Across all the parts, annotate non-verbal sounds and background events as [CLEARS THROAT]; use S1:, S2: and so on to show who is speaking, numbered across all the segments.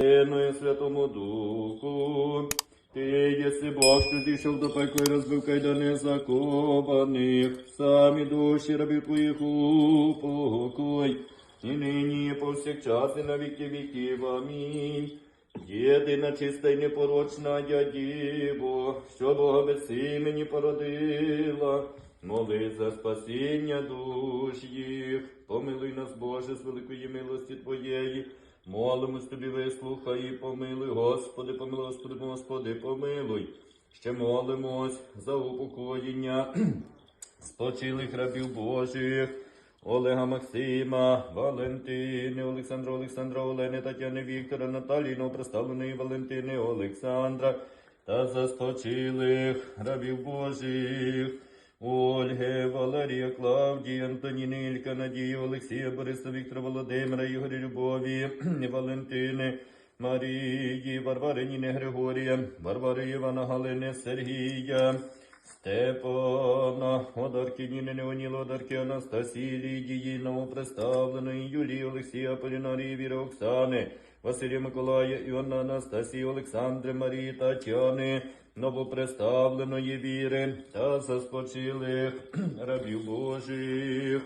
S1: Сину і Святому Духу. Ти єси Бог, що зійшов до пекла і розбив кайдани закованих, самі душі рабів твоїх упокой, і нині, і повсякчас, і на віки віків. Амінь. Єдина чиста й непорочна я Діво, що Бога без імені породила, моли за спасіння душ їх, помилуй нас, Боже, з великої милості Твоєї, молимось Тобі, вислухай і помилуй, Господи, помилуй, Господи, Господи, помилуй. Ще молимось за упокоєння [CLEARS THROAT] спочилих рабів Божих. Олега Максима, Валентини, Олександра, Олександра, Олени, Тетяни, Віктора, Наталії, Новоприставленої Валентини, Олександра та за спочилих рабів Божих. Ольги, Валерія, Клавдії, Антоніни, Ілька, Надії, Олексія, Бориса, Віктора, Володимира, Ігоря, Любові, [CLEARS THROAT] Валентини, Марії, Варвари, Ніни, Григорія, Варвари, Івана, Галини, Сергія, Степана, Одарки, Ніни, Неоніла, Одарки, Анастасії, Лідії, новоприставленої, Юлії, Олексія, Полінарії, Віри, Оксани, Василія Миколая, Іоанна, Анастасії, Олександри, Марії, Тетяни, новоприставленої віри та заспочилих [CLEARS THROAT] рабів Божих.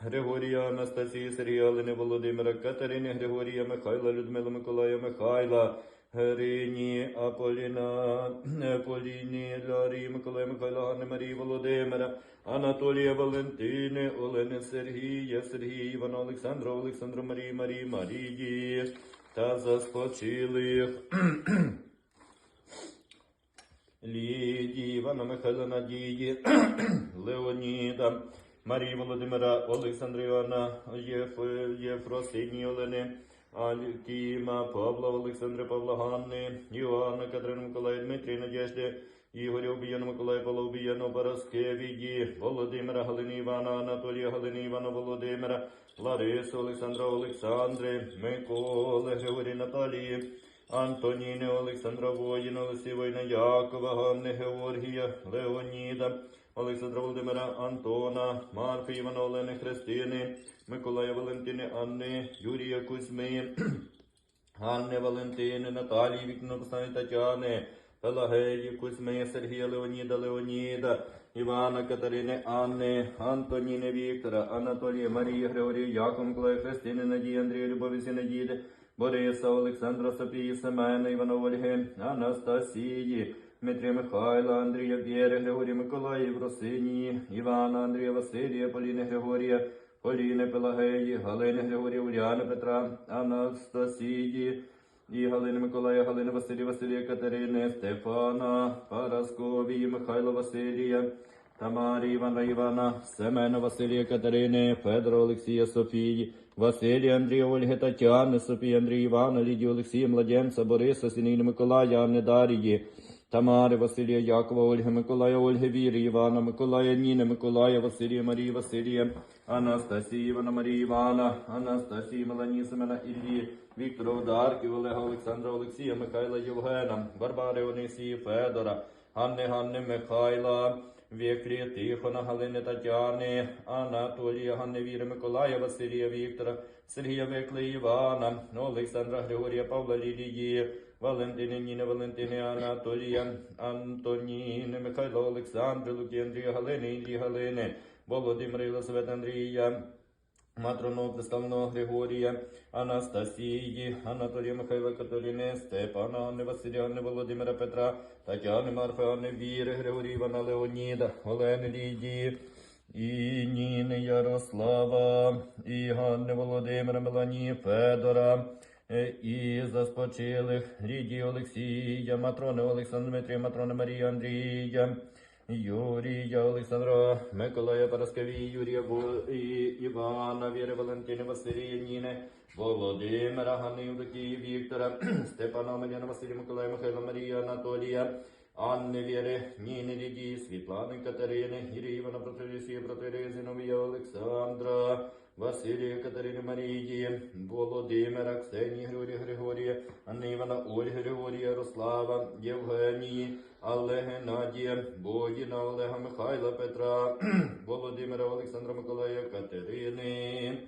S1: Григорія, Анастасії, Сергія, Олени, Володимира, Катерини, Григорія, Михайла, Людмила, Миколая, Михайла, Грині, Аполіна, Поліні, Ларії, Миколая, Михайла, Ганни, Марії, Володимира, Анатолія, Валентини, Олени, Сергія, Сергія, Івана, Олександра, Олександра, Марії, Марії, Марії, та заспочилих. [CLEARS THROAT] Лідії, Івана Михайла Надії, [CLEARS THROAT] Леоніда, Марії Володимира, Олександра Івана, Єф, Єфросині Олени, Алькіма, Павла, Олександра, Павла Ганни, Іоанна, Катерина Миколая, Дмитрій, Надежди, Ігоря Обіяна, Миколая, Павла Обіяна, Параскевії, Володимира, Галини Івана, Анатолія, Галини Івана, Володимира, Ларису, Олександра, Олександри, Миколи, Григорій, Наталії, Антоніни, Олександра Воїна, Олексія Воїна, Якова, Ганни, Георгія, Леоніда, Олександра Володимира, Антона, Марфи, Івана, Олени, Христини, Миколая, Валентини, Анни, Юрія Кузьми, [CLEARS THROAT] Ганни, Валентини, Наталії, Вікна, Постави, Тетяни, Пелагеї, Кузьми, Сергія, Леоніда, Леоніда, Івана, Катерини, Анни, Антоніни, Віктора, Анатолія, Марії, Григорія, Якова, Миколая, Христини, Надії, Андрія, Любові, Зінаїди, Бориса, Олександра, Софії, Семена, Івана, Ольги, Анастасії, Дмитрія Михайла, Андрія Вєри, Григорія Миколая, Євросинії, Івана, Андрія Василія, Поліни Григорія, Поліни Пелагеї, Галини Григорія, Уляни Петра, Анастасії, і Галини Миколая, Галини Василія, Василія Катерини, Стефана, Парасковії, Михайла Василія, Тамарі Івана Івана, Семена Василія Катерини, Федора Олексія Софії, Василія Андрія Ольги Тетяни, Софії Андрія Івана, Лідії Олексія, Младенця, Бориса, Сініни Миколая, Анни Дарії, Тамари, Василія Якова, Ольги Миколая, Ольги Віри, Івана, Миколая, Ніни, Миколая, Василія, Марії, Василія, Анастасії, Івана, Марії, Івана, Анастасії, Меланії, Семена, Іллі, Віктора Одарків, Олега, Олександра, Олексія, Михайла, Євгена, Барбари, Онисії, Федора, Ганни, Ганни, Михайла, Віклі, Тихона, Галини, Тетяни, Анатолія, Ганни, Віри, Миколая, Василія, Віктора, Сергія Викли, Івана, Олександра, Григорія, Павла, Лілії, Валентини, Ніни, Валентини, Анатолія, Антоніни, Михайла, Олександр, Луки, Андрія, Галини, Іллі, Галини, Володимира, Єлисавета, Андрія, Матрону, представного Григорія, Анастасії, Анатолія Михайла Катерини, Степана, Анни Василя, Анни Володимира Петра, Тетяни Марфи, Анни Віри, Григорія Івана Леоніда, Олени Лідії, і Ніни Ярослава, і Ганни Володимира, Меланії, Федора, е, і заспочилих Лідії Олексія, Матрони Олександра Дмитрія, Матрони Марія Андрія, Юрія Олександра, Миколая Параскеві, Юрія Бо- і Івана, Віри Валентини, Василія, Ніни, Володимира, Ганни, Євдокії, Віктора, [CLEARS THROAT] Степана, Омеляна, Василія, Миколая, Михайла, Марія, Анатолія, Анни Віри, Ніни Лідії, Світлани Катерини, Ірії Івана, Протирисія, Протири, Зіновія, Олександра, Василія Катерини Марії, Володимира, Ксенії, Григорія, Григорія, Анни Івана, Ольги, Григорія, Ярослава, Євгенії, Але Геннадія, Бодіна, Олега Михайла, Петра, [CLEARS THROAT] Володимира, Олександра Миколая, Катерини,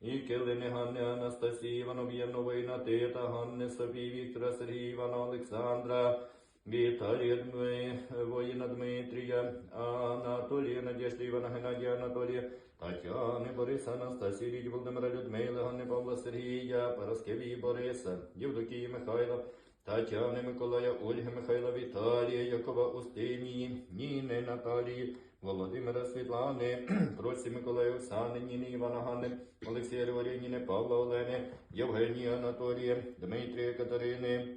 S1: і Килини Ганни Анастасії, Іванов'я Новина, Тита, Ганни Софії, Віктора, Сергія, Івана, Олександра, Віталія Дми, воїна Дмитрія, Анатолія, Надежди, Івана Геннадія, Анатолія, Тетяни, Бориса, Анастасії, Лідії, Володимира, Людмили, Ганни, Павла, Сергія, Параскевії, Бориса, Євдокії, Михайла, Тетяни, Миколая, Ольги, Михайла, Віталія, Якова, Устинії, Ніни, Наталії, Володимира, Світлани, [CLEARS THROAT] Просі, Миколая, Оксани, Ніни, Івана, Ганни, Олексія, Григорія, Ніни, Павла, Олени, Євгенія, Анатолія, Дмитрія, Катерини,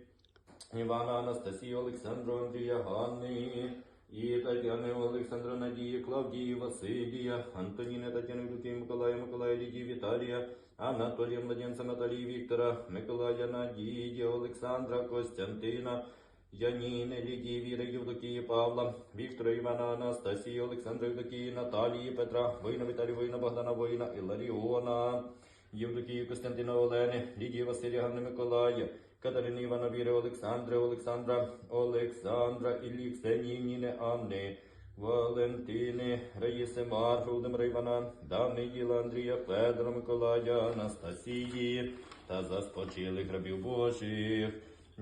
S1: Івана, Анастасію, Олександру, Андрія, Ганни, і Тетяни, Олександра, Надії, Клавдії, Василія, Антоніни, Тетяни, Люки, Миколая, Миколая, Лідії, Віталія, Анатолія, Младенця, Наталії, Віктора, Миколая, Надії, Олександра, Костянтина, Яніни, Лідії, Віри, Євдокії, Павла, Віктора, Івана, Анастасії, Олександра, Євдокії, Наталії, Петра, Воїна, Віталія, Воїна, Богдана, Воїна, Іларіона, Євдокії, Костянтина, Олени, Лідії, Василія, Ганни, Миколая, Катерини, Івана, Віри, Олександри, Олександра, Олександра, Іллі, Ксенії, Ніни, Анни, Валентини, Раїси, Марфи, Володимира Івана, Даниїла, Андрія, Федора, Миколая, Анастасії та заспочилих рабів Божих.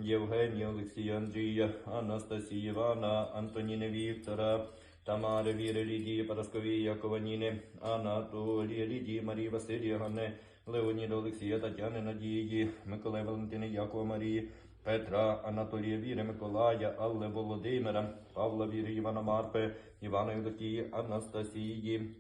S1: Євгенія, Олексія, Андрія, Анастасії, Івана, Антоніни, Віктора, Тамари, Віри, Лідії, Парасковії, Ніни, Анатолія, Лідії, Марії, Василія, Ганни, Леоніда, Олексія, Тетяни, Надії, Миколая, Валентини, Якова, Марії, Петра, Анатолія, Віри, Миколая, Алли, Володимира, Павла, Віри, Івана, Марфи, Івана, Євдокії, Анастасії,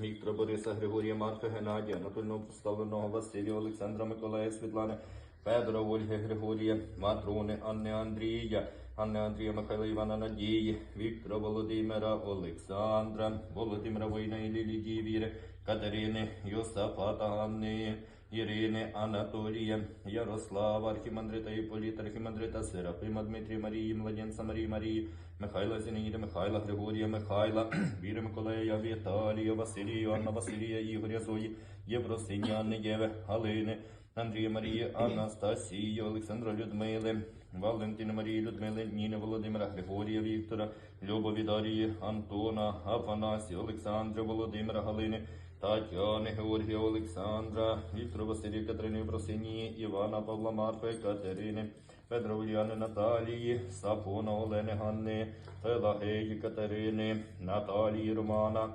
S1: Віктора Бориса, Григорія Марка, Геннадія, Анатольного Поставленого Василія, Олександра Миколая, Світлани, Федора, Ольги, Григорія, Матрони, Анни Андрія, Анни Андрія, Михайла Івана Надії, Віктора Володимира, Олександра, Володимира Война і Лілії Віри, Катерини, Йосафата, Анни, Ірини, Анатолія, Ярослава, Архімандрита Іполіта, Архімандрита Серафима, Дмитрія Марії, Младенця Марії Марії, Михайла Зінаїда, Михайла, Григорія, Михайла, [CLEARS THROAT] Віри Миколая, Віталія, Василія, Анна, Василія, Ігоря, Зої, Євросині, Анни, Єви, Галини, Андрія Марії, [CLEARS THROAT] Анастасії, Олександра Людмили, Валентини Марії, Людмили, Ніни Володимира, Григорія, Віктора, Любові Дарії, Антона, Афанасія, Олександра, Володимира, Галини, Тетяни, Георгія, Олександра, Віктора, Василія, Катерини, Просинії, Івана, Павла, Марфи, Катерини, Петра, Ульяни, Наталії, Сафона, Олени, Ганни, Пелагеї, Катерини, Наталії, Романа,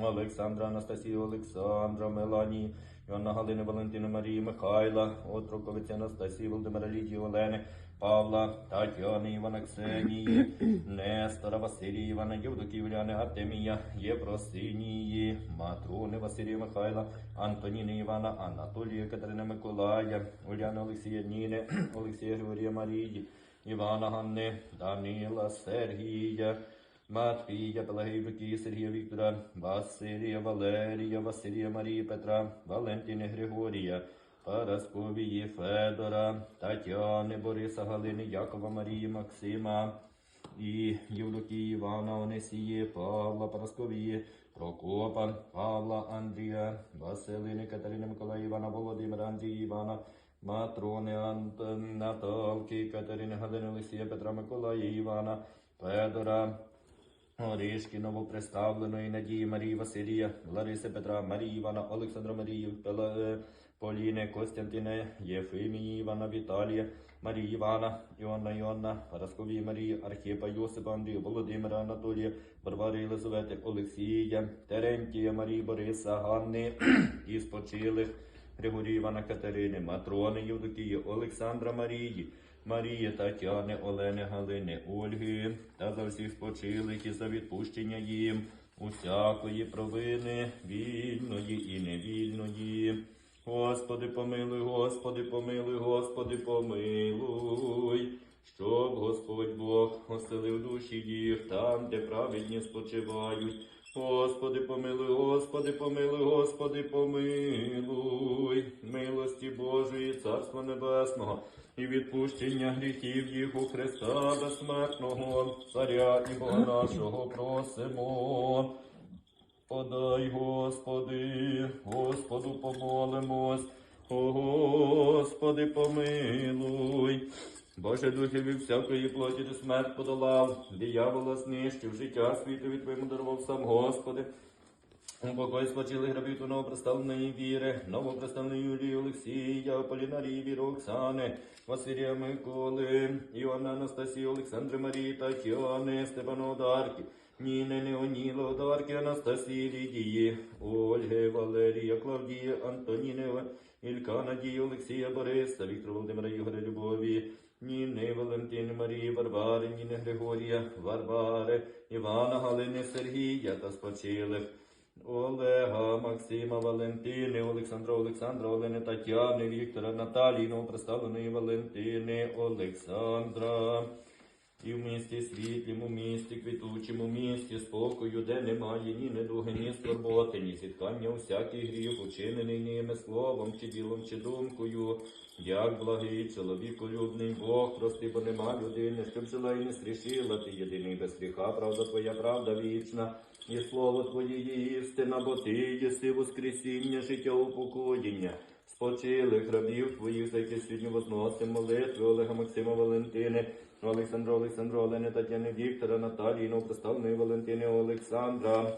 S1: Олександра, Анастасії, Олександра, Меланії, Йоанна Галини, Валентини, Марії, Михайла, Отроковиці, Анастасії, Володимира Лідії, Олени, Павла, Тетяни, Івана Ксенії, Нестора, Василія, Івана, Євдокії, Уляни, Артемія, Єпросинії, Матрони, Василія, Михайла, Антоніни, Івана, Анатолія, Катерини, Миколая, Уляни, Олексія, Ніни, Олексія, Григорія, Марії, Івана, Ганни, Данила, Сергія, Матвія, Пелагеї, Лукії, Сергія, Віктора, Василія, Валерія, Василія, Марії, Петра, Валентини, Григорія, Парасковії, Федора, Тетяни, Бориса, Галини, Якова, Марії, Максима, і Євдокії, Івана, Онесії, Павла, Парасковії, Прокопа, Павла, Андрія, Василини, Катерини, Миколая, Івана, Володимира, Андрія, Івана, Матрони, Антон, Наталки, Катерини, Галини, Олексія, Петра, Миколая, Івана, Федора, Орішки, новоприставленої Надії Марії Василія, Лариси Петра, Марії Івана, Олександра Марії, Поліни, Костянтини, Єфимії Івана, Віталія, Марії Івана, Іонна Іонна, Парасковії Марії, Архіпа, Йосипа, Андрія, Володимира, Анатолія, Варвари Єлизавети, Олексія, Терентія, Марії, Бориса, Ганни, і спочилих, Григорія Івана Катерини, Матрони Євдокії, Олександра Марії, Марії, Тетяни, Олени, Галини, Ольги, та за всіх спочилих і за відпущення їм усякої провини, вільної і невільної. Господи, помилуй, Господи, помилуй, Господи, помилуй, щоб Господь Бог оселив душі їх там, де праведні спочивають. Господи, помилуй, Господи, помилуй, Господи, помилуй, милості Божої, Царства Небесного і відпущення гріхів їх Христа безсмертного, Царя і Бога нашого просимо. Подай, Господи, Господу помолимось, О, Господи, помилуй. Боже духів і всякої плоті ти смерть подолав, диявола знищив, життя світові Твоєму дарував сам Господи. У Упокой спочили грабіту новоприставленої віри, новоприставленої Юлії Олексія, Полінарії Віри Оксани, Василія Миколи, Івана Анастасії, Олександри Марії Тетяни, Степана Одарки, Ніни Неоніла Одарки, Анастасії Лідії, Ольги, Валерія, Клавдії, Антоніни, Ілька, Надії, Олексія, Бориса, Віктора Володимира Ігоря Любові, Ніни, Валентини, Марії, Варвари, Ніни Григорія, Варвари, Івана, Галини, Сергія та спочилих. Олега, Максима, Валентини, Олександра, Олександра, Олени, Тетяни, Віктора, Наталії, новоприставленої Валентини, Олександра. І в місті світлім, місті квітучому, місті спокою, де немає ні недуги, ні скорботи, ні зіткання усякий гріх, учинений ними словом, чи ділом, чи думкою. Як благий чоловіколюбний Бог, прости, бо нема людини, щоб жила і не стрішила, ти єдиний без гріха, правда твоя, правда вічна, і слово Твоє є істина, бо ти єси воскресіння, життя упокоєння. Спочили грабів твоїх, за які сьогодні возносим молитви Олега Максима Валентини, Олександра Олександра, Олени Тетяни Віктора, Наталії, новоприставленої Валентини Олександра.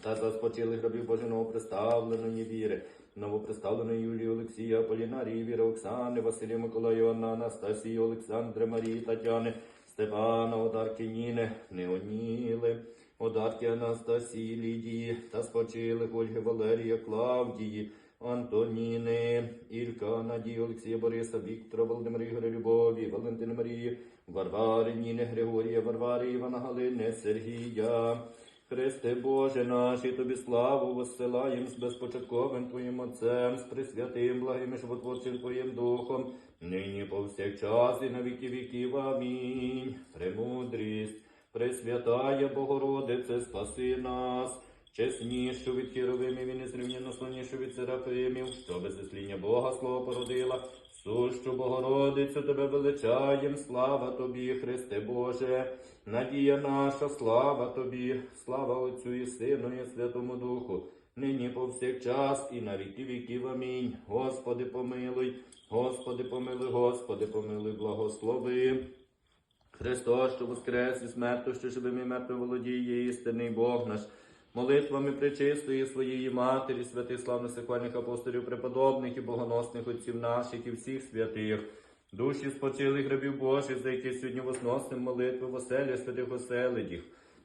S1: Та за спочили грабів Божої новоприставленої віри, новоприставленої Юлії Олексія, Полінарії, Віри Оксани, Василія Миколая, Івана, Анастасії, Олександри, Марії, Тетяни, Степана, Одарки, Ніни, Неоніли, Одарки, Анастасії, Лідії, та спочили Ольги, Валерія, Клавдії, Антоніни, Ілька, Надії, Олексія, Бориса, Віктора, Володимира Ігоря, Любові, Валентини Марії, Варвари, Ніни, Григорія, Варвари, Івана Галини, Сергія. Христе Боже наш, і тобі славу воссилаєм з безпочатковим Твоїм Отцем, з пресвятим, благим і животворчим Твоїм Духом, нині повсякчас і на віки віків. Амінь. Премудрість, Пресвятая Богородице, спаси нас, чеснішу від хіровимів і незрівняно славнішу від серафимів, що без засління Бога слово породила. Сущу Богородицю тебе величаєм, слава тобі, Христе Боже, надія наша, слава тобі, слава Отцю і Сину, і Святому Духу, нині повсякчас і на віки віків. Амінь. Господи, помилуй, Господи, помилуй, Господи, помилуй, благослови. Христос, що воскрес і смертю, що живим і мертвим володіє, істинний Бог наш. Молитвами пречистої своєї матері, святих славних сихвальних апостолів, преподобних і богоносних отців наших і всіх святих, душі спочилих грабів Божих, за які сьогодні возносим молитви в оселі святих оселедіх.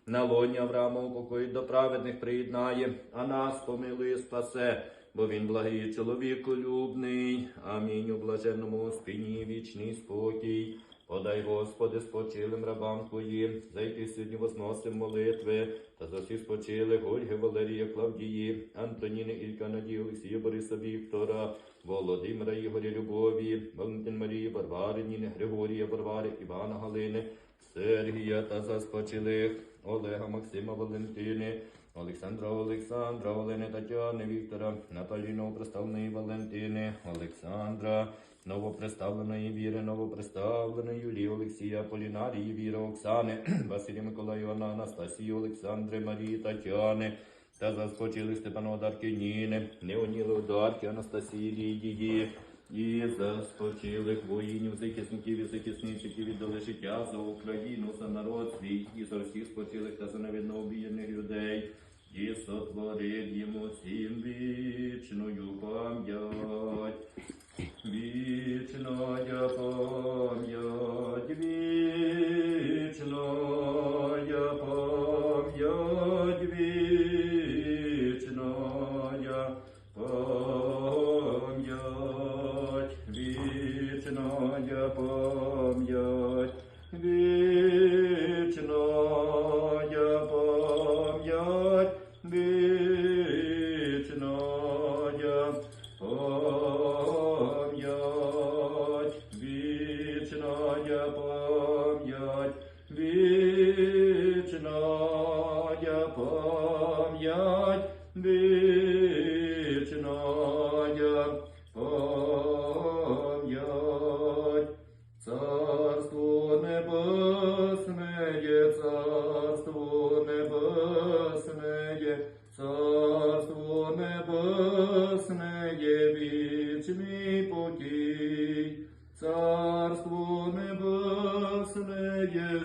S1: На лоні Авраама упокоїть до праведних приєднає, а нас помилує, спасе, бо він благий чоловіколюбний. Амінь. У блаженному спині вічний спокій. Подай, Господи, спочилим рабам Твоїм, за які сьогодні возносим молитви, та за всіх спочилих Ольги, Валерія, Клавдії, Антоніни, Ілька, Надії, Олексія, Бориса, Віктора, Володимира, Ігоря, Любові, Валентин Марії, Варвари, Ніни, Григорія, Варвари, Івана, Галини, Сергія та за спочилих Олега, Максима, Валентини, Олександра, Олександра, Олени, Тетяни, Віктора, Наталії, новоприставленої Валентини, Олександра, новоприставленої Віри, новоприставленої Юлії, Олексія, Полінарії, Віри, Оксани, [CLEARS THROAT] Василія Миколаївна, Анастасії, Олександри, Марії, Тетяни, та заскочили Степана Одарки Ніни, Неоніли Одарки, Анастасії, Лідії, і заскочилих воїнів, захисників і захисниців віддали життя за Україну, за народ свій, і за всіх спочилих та за невинно обієних людей, і сотворив йому всім вічною пам'ять. Вічно я пам'ять, вічно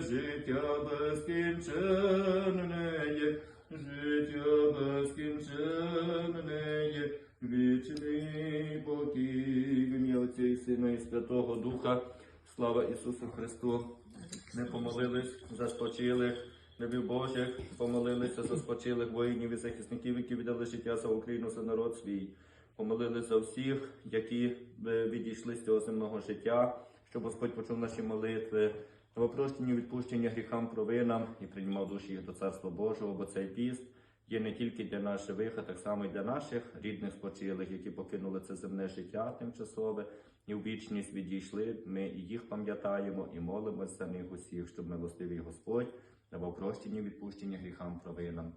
S1: життя безкінченне є, життя безкінченне є, вічний покій, ім'я Отця і Сина і Святого Духа, слава Ісусу Христу. Ми помолились, заспочили. Любів Божих, помолилися заспочилих воїнів і захисників, які віддали життя за Україну, за народ свій. Помолилися за всіх, які е, відійшли з цього земного життя, щоб Господь почув наші молитви новопрощення, відпущення гріхам, провинам і приймав душі їх до Царства Божого, бо цей піст є не тільки для нас живих, так само і для наших рідних спочилих, які покинули це земне життя тимчасове і в вічність відійшли. Ми і їх пам'ятаємо і молимося за них усіх, щоб милостивий Господь давав прощення, відпущення гріхам, провинам.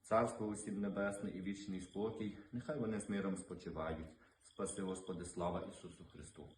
S1: Царство усім небесне і вічний спокій, нехай вони з миром спочивають. Спаси Господи, слава Ісусу Христу.